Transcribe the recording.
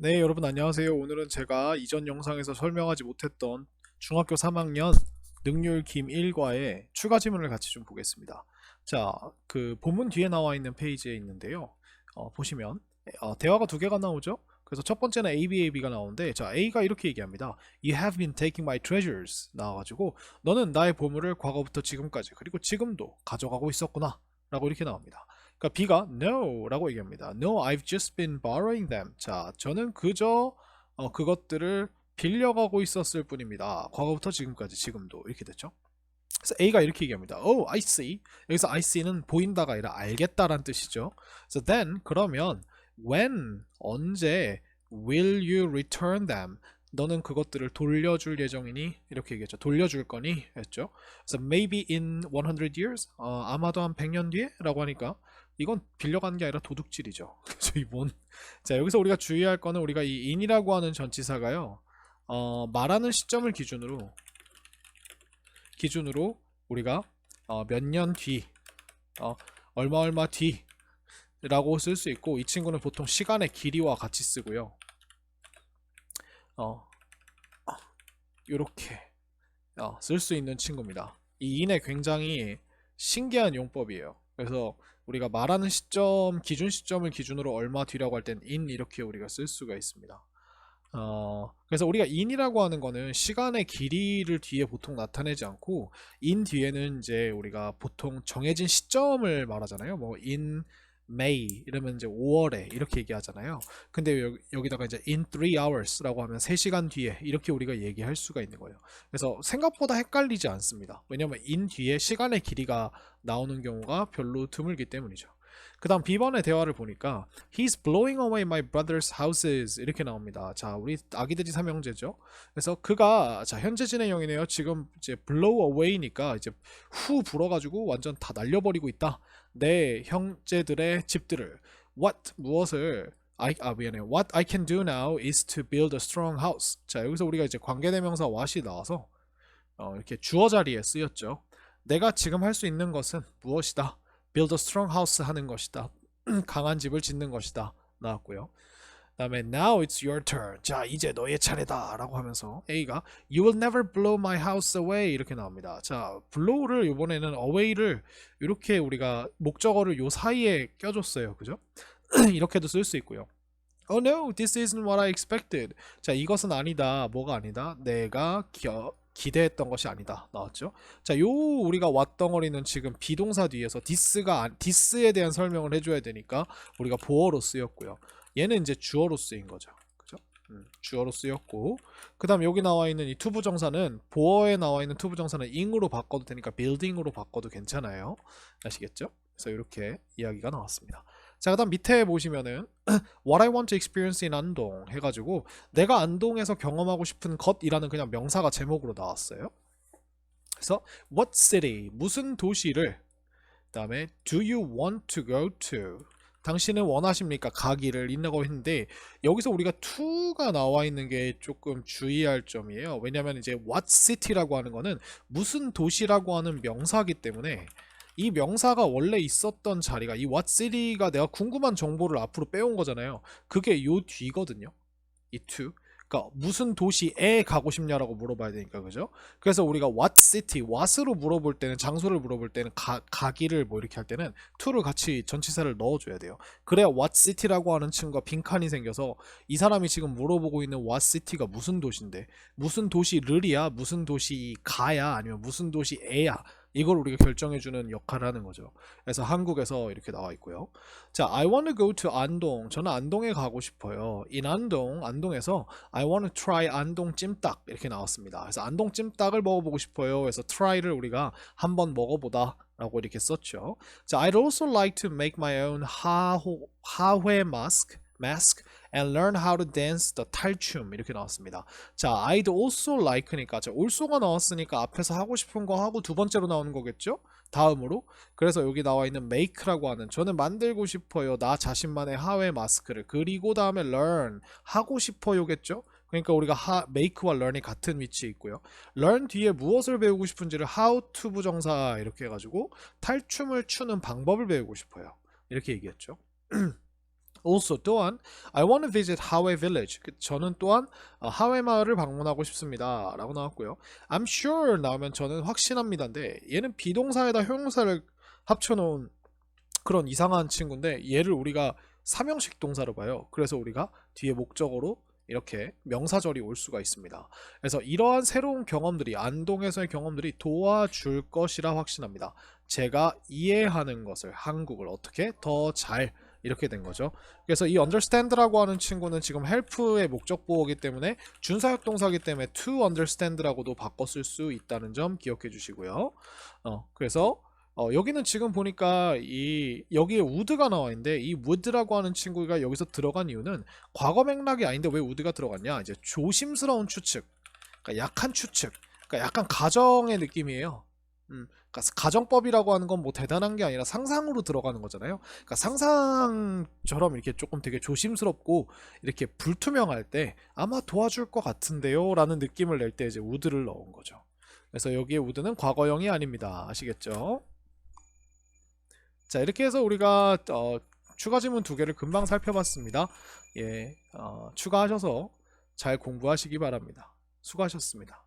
네, 여러분 안녕하세요. 오늘은 제가 이전 영상에서 설명하지 못했던 중학교 3학년 능률 김 1과의 추가 지문을 같이 좀 보겠습니다. 자, 그 본문 뒤에 나와 있는 페이지에 있는데요. 어, 보시면 어, 대화가 두 개가 나오죠. 그래서 첫 번째는 A, B, A, B가 나오는데 자, A가 이렇게 얘기합니다. You have been taking my treasures 나와가지고 너는 나의 보물을 과거부터 지금까지 그리고 지금도 가져가고 있었구나 라고 이렇게 나옵니다. 그러니까 B가 no 라고 얘기합니다. No, I've just been borrowing them. 자, 저는 그저 어, 그것들을 빌려가고 있었을 뿐입니다. 과거부터 지금까지 지금도 이렇게 됐죠. 그래서 A가 이렇게 얘기합니다. Oh, I see. 여기서 I see는 보인다가 아니라 알겠다란 뜻이죠. So then 그러면 when 언제 will you return them? 너는 그것들을 돌려줄 예정이니 이렇게 얘기했죠. 돌려줄 거니 했죠. 그래서 maybe in 100 years 어, 아마도 한 100년 뒤에라고 하니까 이건 빌려가는 게 아니라 도둑질이죠. 그래서 이뭔 자 여기서 우리가 주의할 거는 우리가 이 in이라고 하는 전치사가요. 어, 말하는 시점을 기준으로 기준으로 우리가 어, 몇년 뒤, 어, 얼마 얼마 뒤라고 쓸 수 있고 이 친구는 보통 시간의 길이와 같이 쓰고요. 어, 이렇게 어, 쓸 수 있는 친구입니다. 이 in의 굉장히 신기한 용법이에요. 그래서 우리가 말하는 시점, 기준 시점을 기준으로 얼마 뒤라고 할 땐 in 이렇게 우리가 쓸 수가 있습니다. 어, 그래서 우리가 in이라고 하는 거는 시간의 길이를 뒤에 보통 나타내지 않고 in 뒤에는 이제 우리가 보통 정해진 시점을 말하잖아요. 뭐 in May 이러면 이제 5월에 이렇게 얘기하잖아요. 근데 여기, 여기다가 이제 in 3 hours라고 하면 3시간 뒤에 이렇게 우리가 얘기할 수가 있는 거예요. 그래서 생각보다 헷갈리지 않습니다. 왜냐면 in 뒤에 시간의 길이가 나오는 경우가 별로 드물기 때문이죠. 그 다음 B번의 대화를 보니까 He's blowing away my brother's houses 이렇게 나옵니다. 자, 우리 아기돼지 삼형제죠. 그래서 그가 자 현재 진행형이네요. 지금 이제 blow away니까 이제 후 불어가지고 완전 다 날려버리고 있다. 내 형제들의 집들을 what 무엇을 I, 아 미안해 what I can do now is to build a strong house. 자 여기서 우리가 이제 관계대명사 what이 나와서 어, 이렇게 주어 자리에 쓰였죠. 내가 지금 할 수 있는 것은 무엇이다? build a strong house 하는 것이다. 강한 집을 짓는 것이다. 나왔고요. 다음에 now it's your turn. 자, 이제 너의 차례다라고 하면서 A가 you will never blow my house away 이렇게 나옵니다. 자, blow를 이번에는 away를 이렇게 우리가 목적어를 요 사이에 껴줬어요. 그죠? 이렇게도 쓸 수 있고요. Oh no, this isn't what I expected. 자, 이것은 아니다. 뭐가 아니다? 내가 겨, 기대했던 것이 아니다. 나왔죠? 자, 요 우리가 왓덩어리는 지금 비동사 뒤에서 안- this에 대한 설명을 해줘야 되니까 우리가 보어로 쓰였고요. 얘는 이제 주어로 쓰인 거죠. 그죠? 음, 주어로 쓰였고 그 다음 여기 나와 있는 이 투부 정사는 보어에 나와 있는 투부 정사는 ing으로 바꿔도 되니까 building으로 바꿔도 괜찮아요. 아시겠죠? 그래서 이렇게 이야기가 나왔습니다. 자, 그다음 밑에 보시면은 What I want to experience in 안동 해가지고 내가 안동에서 경험하고 싶은 것이라는 그냥 명사가 제목으로 나왔어요. 그래서 What city 무슨 도시를 그다음에 Do you want to go to 당신은 원하십니까 가기를 있다고 했는데 여기서 우리가 to가 나와 있는 게 조금 주의할 점이에요. 왜냐하면 이제 what city라고 하는 거는 무슨 도시라고 하는 명사기 때문에 이 명사가 원래 있었던 자리가 이 what city가 내가 궁금한 정보를 앞으로 빼온 거잖아요. 그게 요 뒤거든요. 이 to. 그러니까 무슨 도시에 가고 싶냐라고 물어봐야 되니까 그죠? 그래서 우리가 what city, what으로 물어볼 때는 장소를 물어볼 때는 가, 가기를 뭐 이렇게 할 때는 to를 같이 전치사를 넣어줘야 돼요. 그래야 what city라고 하는 친구가 빈칸이 생겨서 이 사람이 지금 물어보고 있는 what city가 무슨 도시인데 무슨 도시 를이야, 무슨 도시 가야 아니면 무슨 도시 에야 이걸 우리가 결정해주는 역할을 하는 거죠. 그래서 한국에서 이렇게 나와 있고요. 자, I want to go to 안동. 저는 안동에 가고 싶어요. in 안동, 안동에서 I want to try 안동 찜닭 이렇게 나왔습니다. 그래서 안동 찜닭을 먹어보고 싶어요. 그래서 try를 우리가 한번 먹어보다. 라고 이렇게 썼죠. 자, I'd also like to make my own 하호, 하회 mask, mask and learn how to dance the 탈춤 이렇게 나왔습니다. 자, I'd also like니까 자, also가 나왔으니까 앞에서 하고 싶은 거 하고 두 번째로 나오는 거겠죠? 다음으로 그래서 여기 나와 있는 make라고 하는 저는 만들고 싶어요 나 자신만의 하회 마스크를 그리고 다음에 learn 하고 싶어요겠죠? 그러니까 우리가 하, make와 learn이 같은 위치에 있고요. learn 뒤에 무엇을 배우고 싶은지를 how to 부정사 이렇게 해가지고 탈춤을 추는 방법을 배우고 싶어요. 이렇게 얘기했죠. Also 또한 I want to visit Hawaii Village. 그- 저는 또한 어, 하웨이 마을을 방문하고 싶습니다.라고 나왔고요. I'm sure 나오면 저는 확신합니다인데 얘는 비동사에다 형용사를 합쳐놓은 그런 이상한 친구인데 얘를 우리가 삼형식 동사로 봐요. 그래서 우리가 뒤에 목적어로 이렇게 명사절이 올 수가 있습니다. 그래서 이러한 새로운 경험들이 안동에서의 경험들이 도와줄 것이라 확신합니다. 제가 이해하는 것을 한국을 어떻게 더잘 이렇게 된 거죠. 그래서 이 understand라고 하는 친구는 지금 help의 목적 보호이기 때문에 준사역 동사이기 때문에 to understand라고도 쓸수 있다는 점 기억해 주시고요. 어, 그래서 어, 여기는 지금 보니까 이 여기에 would가 나와 있는데 이 would라고 하는 친구가 여기서 들어간 이유는 과거 맥락이 아닌데 왜 would가 들어갔냐? 이제 조심스러운 추측, 그러니까 약한 추측, 그러니까 약간 가정의 느낌이에요. 음, 그러니까 가정법이라고 하는 건 뭐 대단한 게 아니라 상상으로 들어가는 거잖아요. 그러니까 상상처럼 이렇게 조금 되게 조심스럽고 이렇게 불투명할 때 아마 도와줄 것 같은데요라는 느낌을 낼 때 이제 would를 넣은 거죠. 그래서 여기에 would는 과거형이 아닙니다. 아시겠죠? 자 이렇게 해서 우리가 어, 추가 지문 두 개를 금방 살펴봤습니다. 예, 어, 추가하셔서 잘 공부하시기 바랍니다. 수고하셨습니다.